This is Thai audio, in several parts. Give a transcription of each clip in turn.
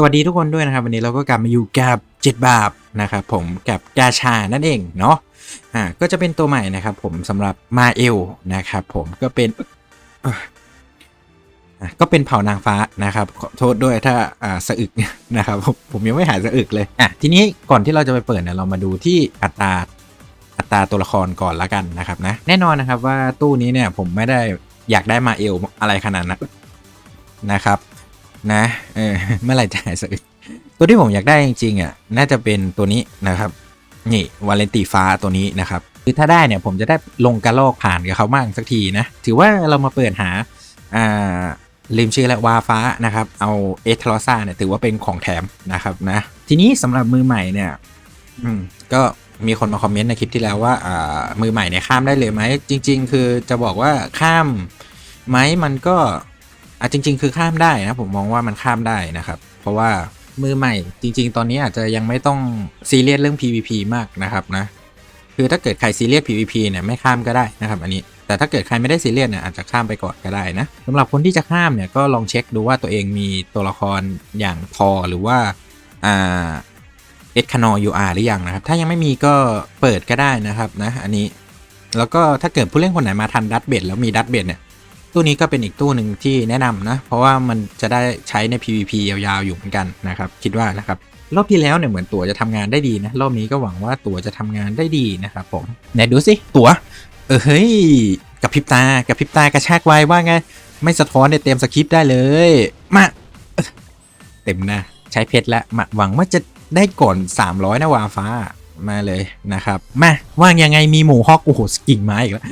สวัสดีทุกคนด้วยนะครับ วันนี้เราก็กลับมาอยู่กับจ็ดบาปนะครับผมกับกาชานั่นเองเนาะอ่าก็จะเป็นตัวใหม่นะครับผมสำหรับมาเอลนะครับผมก็เป็นก็เป็นเผ่านางฟ้านะครับขอโทษด้วยถ้าอ่าสะอึกนะครับผมผมยังไม่หายสะอึกเลยอะทีนี้ก่อนที่เราจะไปเปิดเนี่ยเรามาดูที่อัตราอัตราตัวละครก่อนละกันนะครับนะแน่นอนนะครับว่าตู้นี้เนี่ยผมไม่ได้อยากได้มาเอลอะไรขนาดนั้นนะครับ นะเออเมื่อไหร่จะหายสะอึกตัวที่ผมอยากได้จริงๆอะน่าจะเป็นตัวนี้นะครับนี่วาเลนตีฟ้าตัวนี้นะครับคือถ้าได้เนี่ยผมจะได้ลงกระลอกผ่านกับเขาบ้างสักทีนะถือว่าเรามาเปิดหาอ่าลืมชื่อแล้ววาฟ้านะครับ เอาเอทรอซ่าเนี่ยถือว่าเป็นของแถมนะครับนะทีนี้สำหรับมือใหม่เนี่ยอืมก็มีคนมาคอมเมนต์ในคลิปที่แล้วว่าอ่ามือใหม่เนี่ยข้ามได้เลยไหมจริง ๆ คือจะบอกว่าข้ามไหมมันก็ อะจริง ๆ คือข้ามได้นะผมมองว่ามันข้ามได้นะครับ เพราะว่ามือใหม่จริง ๆ ตอนนี้อาจจะยังไม่ต้องซีเรียสเรื่อง PVP มากนะครับนะคือถ้าเกิดใครซีเรียส PVP เนี่ยไม่ข้ามก็ได้นะครับอันนี้แต่ถ้าเกิดใครไม่ได้ซีเรียสเนี่ยอาจจะข้ามไปก่อนก็ได้นะสำหรับคนที่จะข้ามเนี่ยก็ลองเช็คดูว่าตัวเองมีตัวละครอย่างทอหรือว่าอ่าเอสคานอยูอาร์หรือยังนะครับ ถ้ายังไม่มีก็เปิดก็ได้นะครับนะอันนี้แล้วก็ถ้าเกิดผู้เล่นคนไหนมาทันดัตเบดแล้วมีดัตเบดเนี่ย ตู้นี้ก็เป็นอีกตู้หนึ่งที่แนะนำนะ เพราะว่ามันจะได้ใช้ใน PVP ยาวๆอยู่เหมือนกันนะครับ คิดว่านะครับรอบที่แล้วเนี่ยเหมือนตั๋วจะทำงานได้ดีนะรอบนี้ก็หวังว่าตั๋วจะทำงานได้ดีนะครับผมไหนดูสิตั๋ว เออเฮ้ยกับพริบตากับพริบตากระชากไวว่าไงไม่สะท้อนในเต็มสคริปต์ได้เลย มาเเต็มนะใช้เพชรแล้วมาหวังว่าจะได้ก่อน 300นะวาฟ้ามาเลยนะครับมาว่างยังไงมีหมูฮอกโอ้โหสกิ่งไม้อีกแล้ว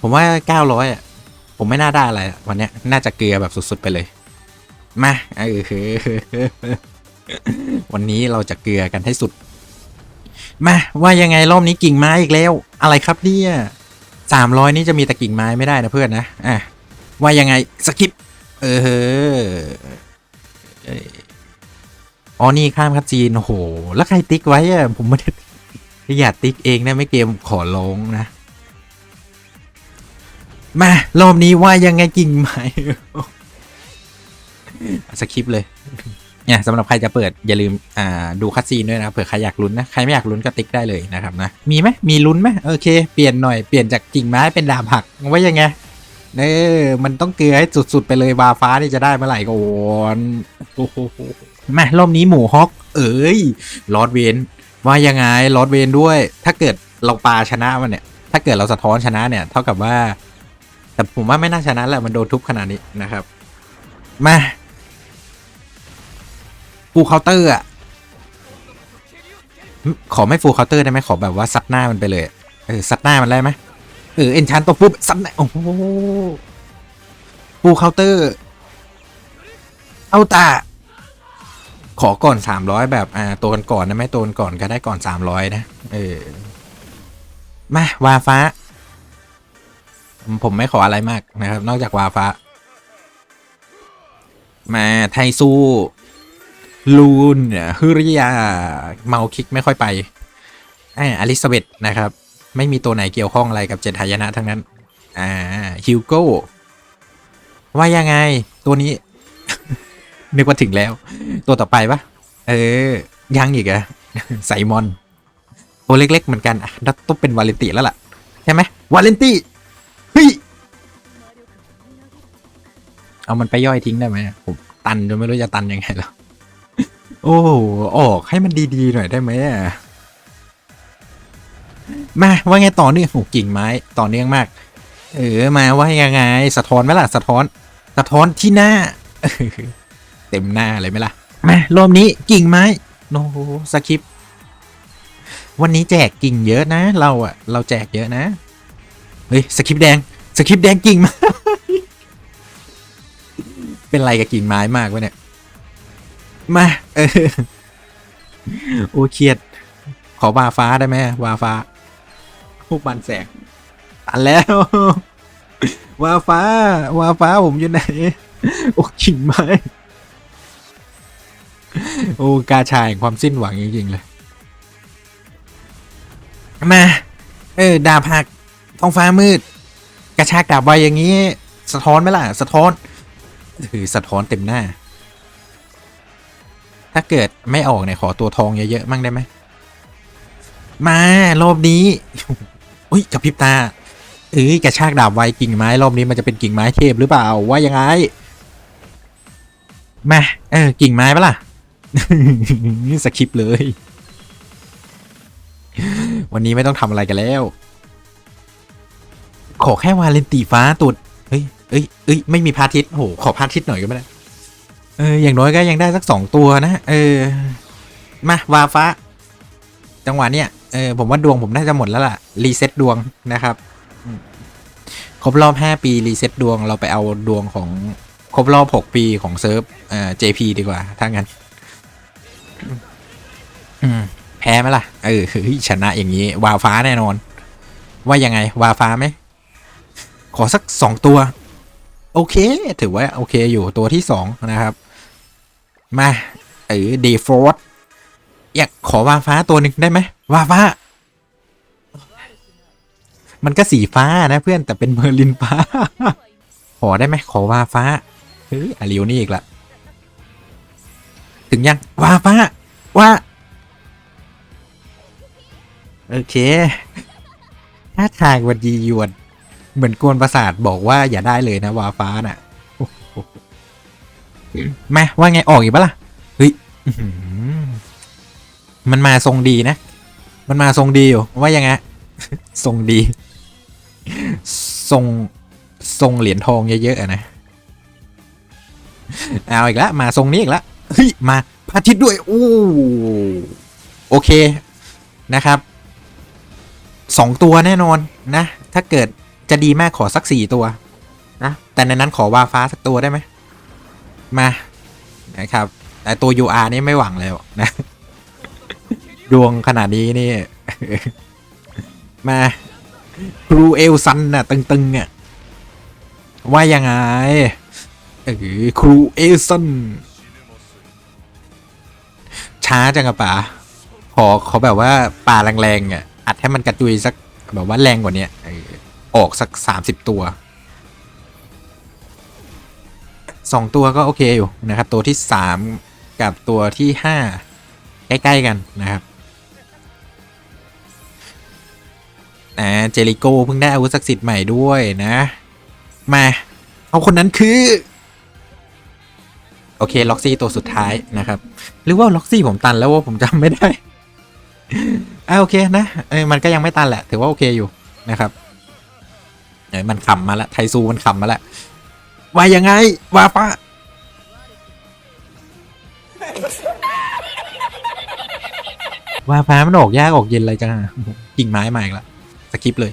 ผมว่า900อะ ผมไม่น่าได้อะไรวันเนี้ยน่าจะเกลือแบบสุดๆไปเลย มาเออวันนี้เราจะเกลือกันให้สุด มาว่ายังไงรอบนี้กิ่งไม้อีกแล้ว อะไรครับเนี่ยสามร้อยนี่จะมีแต่กิ่งไม้ไม่ได้นะเพื่อนนะอะว่ายังไงสกิปเออเอออ๋อนี่ข้ามคัดจีนโอ้โห แล้วใครติ๊กไว้อะผมไม่ได้อยากติ๊กเองนะไม่เกมขอร้องนะ มารอบนี้ว่ายังไงกิ่งไม้สคริปเลยเนี่ยสำหรับใครจะเปิดอย่าลืมอ่าดูคัดซีนด้วยนะเผื่อใครอยากลุ้นนะใครไม่อยากลุ้นก็ติ๊กได้เลยนะครับนะมีไหมมีลุ้นไหมโอเค เปลี่ยนหน่อยเปลี่ยนจากกิ่งไม้เป็นดาบหักว่ายังไงเออมันต้องเกลือให้สุดๆ ไปเลยวาฟ้านี่จะได้เมื่อไหร่ก่อนโอ้โหมารอบนี้หมูฮอก เอ้ยลอดเวนว่ายังไงลอดเวนด้วย ถ้าเกิดเราปาชนะมันเนี่ย ถ้าเกิดเราสะท้อนชนะเนี่ย เท่ากับว่า แต่ผมว่าไม่น่าชนะแหละมันโดนทุบขนาดนี้นะครับ มาฟูเคาน์เตอร์อะขอไม่ฟูเคาน์เตอร์ได้ไหมขอแบบว่าซัดหน้ามันไปเลยเออซัดหน้ามันได้ไหมเออเอ็นชานตัวปุ๊บซัดหน้าโอ้โหฟูเคาน์เตอร์เอาตาขอก่อนสามร้อยแบบอ่าตัวกันก่อนนะไม่ตัวกันก่อนก็ได้ก่อนสามร้อยนะ เออ มาวาฟ้า ผมไม่ขออะไรมากนะครับ นอกจากวาฟ้า มาไทซูลูนฮึริยา เมาคิกไม่ค่อยไปอ่าอลิซาเบธนะครับ ไม่มีตัวไหนเกี่ยวข้องอะไรกับเจ็ดหายนะทั้งนั้น อ่าฮิวโก้ว่ายังไง ตัวนี้ นึกว่าถึงแล้ว ตัวต่อไปปะเออ ยังอีกอะไซมอน ตัวเล็กๆเหมือนกันอะต้องเป็นวาเลนติแล้วล่ะ ใช่ไหมวาเลนติ เฮ้ย เอามันไปย่อยทิ้งได้ไหมผมตันจนไม่รู้จะตันยังไงแล้ว โอ้โหออกให้มันดีๆหน่อยได้ไหมอะมาว่าไงต่อเนื่องโอ้กิ่งไม้ต่อเนื่องมาก เออมาว่ายังไง สะท้อนไหมล่ะสะท้อน สะท้อนที่หน้า เต็มหน้าเลยไหมล่ะมารอบนี้กิ่งไม้โน้สคริปวันนี้แจกกิ่งเยอะนะ เราอะเราแจกเยอะนะ เฮ้ยสคริปแดง สคริปต์แดงกิ่งไม้เป็นไรกับกิ่งไม้มากวะเนี่ย มาเออโอ้เครียด ขอบาฟ้าได้ไหมวาฟ้าพวกบันแสงตันแล้ววาฟ้าวาฟ้าผมอยู่ไหน โอ้กิ่งไม้โอ้กาชายความสิ้นหวังจริงๆเลย มา เออดาบหักท้องฟ้ามืด กระชากดาบไวอย่างนี้ สะท้อนไหมล่ะ สะท้อนถือสะท้อนเต็มหน้า ถ้าเกิดไม่ออกเนี่ยขอตัวทองเยอะๆมั่งได้ไหมมารอบนี้อุ้ยกระพริบตาเอ้ยกระชากดาบไวกิ่งไม้รอบนี้มันจะเป็นกิ่งไม้เทพหรือเปล่าว่ายังไงมาเออกิ่งไม้ปะล่ะสคริปเลย วันนี้ไม่ต้องทำอะไรกันแล้ว ขอแค่วาเลนตีฟ้าตุดเฮ้ยเอ้ยเอ้ยไม่มีพาทิตโอ้โหขอพาทิตหน่อยก็ไม่ได้เอออย่างน้อยก็ยังได้สักสองตัวนะเออมาวาฟ้า จังหวะเนี้ยเออผมว่าดวงผมน่าจะหมดแล้วล่ะรีเซ็ตดวงนะครับครบรอบ 5 ปีรีเซ็ตดวงเราไปเอาดวงของครบรอบ 6 ปีของเซิร์ฟเอ่อ JP ดีกว่าถ้างั้นแพ้ไหมล่ะ เออเฮ้ยชนะอย่างนี้ วาฟ้าแน่นอน ว่ายังไง วาฟ้าไหม อสักสองตัว โอเค ถือว่าโอเคอยู่ตัวที่สองนะครับ มาเออเดฟอร์ดอยากขอวาฟ้าตัวหนึ่งได้ไหมวาฟ้า มันก็สีฟ้านะเพื่อนแต่เป็นเมอร์ลินฟ้า ขอได้ไหมขอวาฟ้าเฮ้ยอาริวนี่อีกละถึงยังวาฟ้าว่าโอเค ถ้าทางวันดีหยวน เหมือนกวนประสาทบอกว่าอย่าได้เลยนะวาฟ้าน่ะโอ้โหมาว่าไงออกอีกปะล่ะ เฮ้ยอื้อหือมันมาทรงดีนะ มันมาทรงดีอยู่ ว่ายังไง ทรงดี ทรงทรงเหรียญทองเยอะๆอะนะ เอาอีกแล้วมาทรงนี้อีกแล้วเฮ้ย มาพระอาทิตย์ด้วยอู้โอเคนะครับสองตัวแน่นอนนะ ถ้าเกิด จะดีมากขอสักสี่ตัวนะแต่ในนั้นขอวาฟ้าสักตัวได้ไหมมานะครับ แต่ตัว UR นี่ไม่หวังแล้วนะ ดวงขนาดนี้นี่ มาครูเอลซันน่ะ ตึงๆอะว่ายังไงเออครูเอลซันช้าจังอะป่าขอขอแบบว่าป่าแรงๆอะอัดให้มันกระจุยสักแบบว่าแรงกว่านี้เออ ออกสักสามสิบตัวสองตัวก็โอเคอยู่นะครับ ตัวที่สามกับตัวที่ห้าใกล้ ๆ กันนะครับนะเจริโก้เพิ่งได้อาวุธศักดิ์สิทธิ์ใหม่ด้วยนะ มา เอาคนนั้นคือ โอเค ล็อกซี่ตัวสุดท้ายนะครับ หรือว่าล็อกซี่ผมตันแล้วว่าผมจำไม่ได้อ่าโอเคนะเอ้มันก็ยังไม่ตันแหละ ถือว่าโอเคอยู่นะครับ มันขำมาและไทซูมันขำมาและว่ายังไงว่าปะว่าฟ้ามันออกยากออกเย็นอะไรจังกิ่งไม้มาอีกแล้วสกิปเลย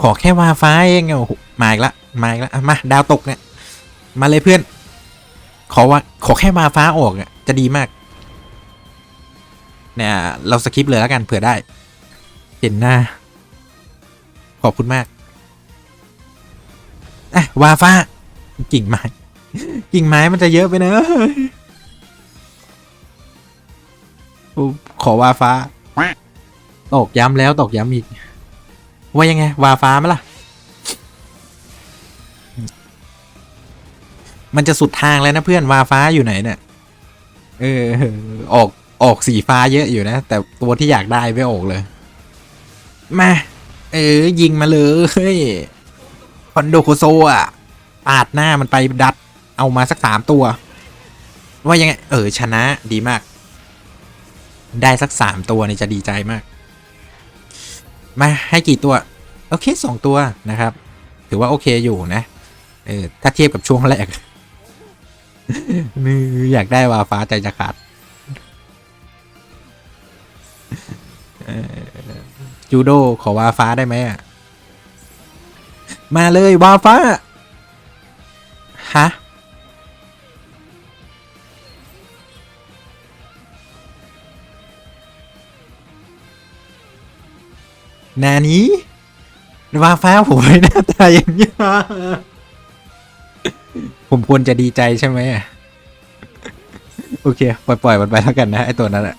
ขอแค่ว่าฟ้าเองโอ้โหมาอีกละมาอีกละมาดาวตกเนี่ย มาเลยเพื่อน ขอว่าขอแค่วาฟ้าออกอะจะดีมาก เนี่ยเราสกิปเลยแล้วกันเผื่อได้ เห็นหน้า ขอบคุณมากอะวาฟ้า กิ่งไม้ กิ่งไม้มันจะเยอะไปเนอะขอวาฟ้า ตกย้ำแล้วตกย้ำอีก ว่ายังไง วาฟ้าไหมล่ะ มันจะสุดทางแล้วนะเพื่อนวาฟ้าอยู่ไหนเนี่ย เออ ออก ออกสีฟ้าเยอะอยู่นะ แต่ตัวที่อยากได้ไม่ออกเลย มา เออ ยิงมาเลยคอนโดโคโซอะปาดหน้ามันไปดัด เอามาสักสามตัว ว่ายังไง เออ ชนะดีมาก ได้สักสามตัวนี่จะดีใจมาก มาให้กี่ตัว โอเคสองตัวนะครับ ถือว่าโอเคอยู่นะ เออ ถ้าเทียบกับช่วงแรกนี่อยากได้วาฟ้าใจจะขาด จูโดขอวาฟ้าได้ไหมอะ มาเลยวาฟ้า ฮะ นานี้วาฟ้าผมหน้าตาอย่างนี้ผมควรจะดีใจใช่ไหมอะ โอเค ปล่อยปล่อยมันไปแล้วกันนะ ไอตัวนั้นอะ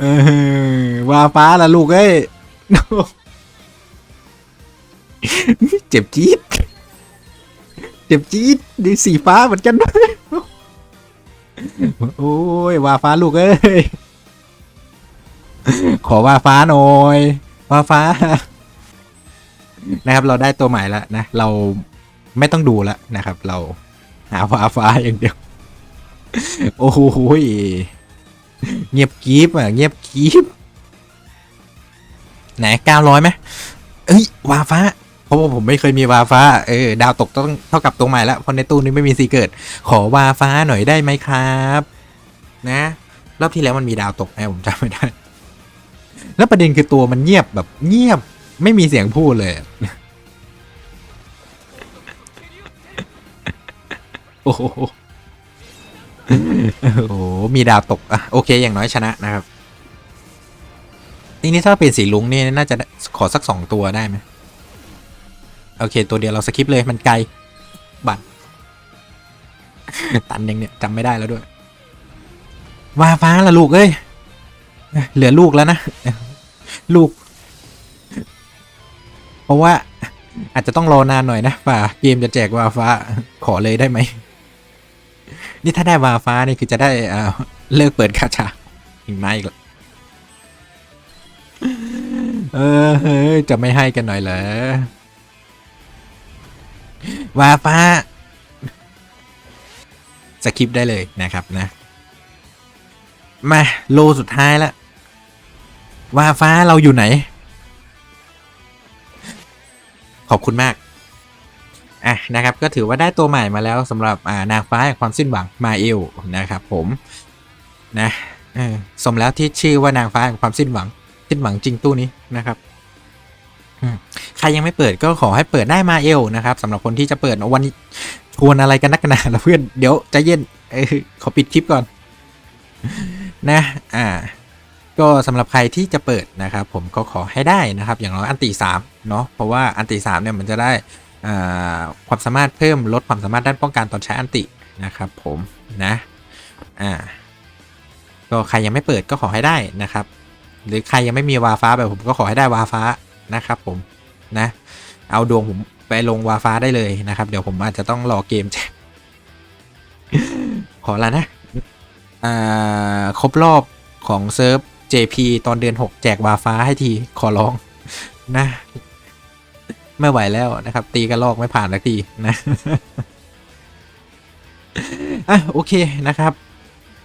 เออวาฟ้าละลูกเอ้ยเจ็บจี๊ดเจ็บจี๊ดดีสีฟ้าเหมือนกันด้วยโอ้ยว่าฟ้าลูกเอ้ยขอว่าฟ้าหน่อยว่าฟ้า นะครับ เราได้ตัวใหม่แล้วนะ เราไม่ต้องดูแล้วนะครับ เราหาวาฟ้าอย่างเดียว โอ้โหย เงียบกีบอะเงียบกีบไหนเก้าร้อยไหมเอ้ยวาฟ้าเพราะว่าผมไม่เคยมีวาฟ้าเออดาวตกต้องเท่ากับตัวใหม่แล้วเพราะในตู้นี้ไม่มีซีเกิดขอวาฟ้าหน่อยได้ไหมครับ นะ รอบที่แล้วมันมีดาวตกนะผมจำไม่ได้ แล้วประเด็นคือตัวมันเงียบแบบเงียบไม่มีเสียงพูดเลย โอ้ โอ้โหมีดาวตกอะโอเคอย่างน้อยชนะนะครับทีนี้ถ้าเป็นสีลุงนี่น่าจะขอสักสองตัวได้ไหมโอเค ตัวเดียวเราสคิปเลยมันไกล บัตรตันยังเนี่ยจำไม่ได้แล้วด้วยวาฟ้าละลูกเอ้ยเหลือลูกแล้วนะ ลูก เพราะว่าอาจจะต้องรอนานหน่อยนะป่าเกมจะแจกวาฟ้าขอเลยได้ไหม นี่ถ้าได้วาฟ้านี่คือจะได้อ่าเลิกเปิดคาชาอีกไหมอีกล้วเออเฮ้ยจะไม่ให้กันหน่อยเหรอวาฟ้าสคริปได้เลยนะครับนะ มาโลสุดท้ายล้ววาฟ้าเราอยู่ไหน ขอบคุณมาก อะนะครับก็ถือว่าได้ตัวใหม่มาแล้วสำหรับอ่านางฟ้าแห่งความสิ้นหวังมาเอลนะครับผมนะสมแล้วที่ชื่อว่านางฟ้าแห่งความสิ้นหวัง สิ้นหวังจริงตู้นี้นะครับใครยังไม่เปิดก็ขอให้เปิดได้มาเอลนะครับสำหรับคนที่จะเปิดวันชวนอะไรกันนักกันหนาละเพื่อนเดี๋ยวใจเย็นเออขอปิดคลิปก่อน นะอ่า ก็สำหรับใครที่จะเปิดนะครับ ผมก็ขอให้ได้นะครับ อย่างน้อยอันติสามเนาะเพราะว่าอันติสามเนี่ยมันจะได้ ความสามารถเพิ่มลดความสามารถด้านป้องกันตอนใช้อันตินะครับผมนะอ่าก็ใครยังไม่เปิดก็ขอให้ได้นะครับ หรือใครยังไม่มีวาฟ้าแบบผมก็ขอให้ได้วาฟ้านะครับผมนะ เอาดวงผมไปลงวาฟ้าได้เลยนะครับ เดี๋ยวผมอาจจะต้องรอเกมแจกขอละนะอ่าครบรอบของเซิร์ฟ JP ตอนเดือน 6 แจกวาฟ้าให้ทีขอร้องนะ ไม่ไหวแล้วนะครับ ตีกระลอกไม่ผ่านสักทีนะอะโอเคนะครับ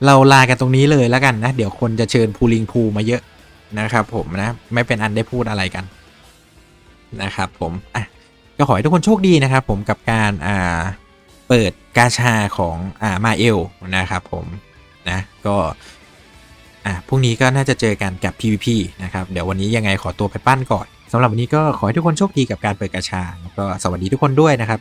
เราลากันตรงนี้เลยแล้วกันนะ เดี๋ยวคนจะเชิญพูลิงพูมาเยอะนะครับผมนะ ไม่เป็นอันได้พูดอะไรกันนะครับผมอะก็ขอให้ทุกคนโชคดีนะครับ ผมกับการอ่าเปิดกาชาของอ่ามาเอลนะครับผมนะก็อะพรุ่งนี้ก็น่าจะเจอกันกับ PVP นะครับ เดี๋ยววันนี้ยังไงขอตัวไปปั้นก่อน สำหรับวันนี้ก็ขอให้ทุกคนโชคดีกับการเปิดกระชาแล้วก็สวัสดีทุกคนด้วยนะครับ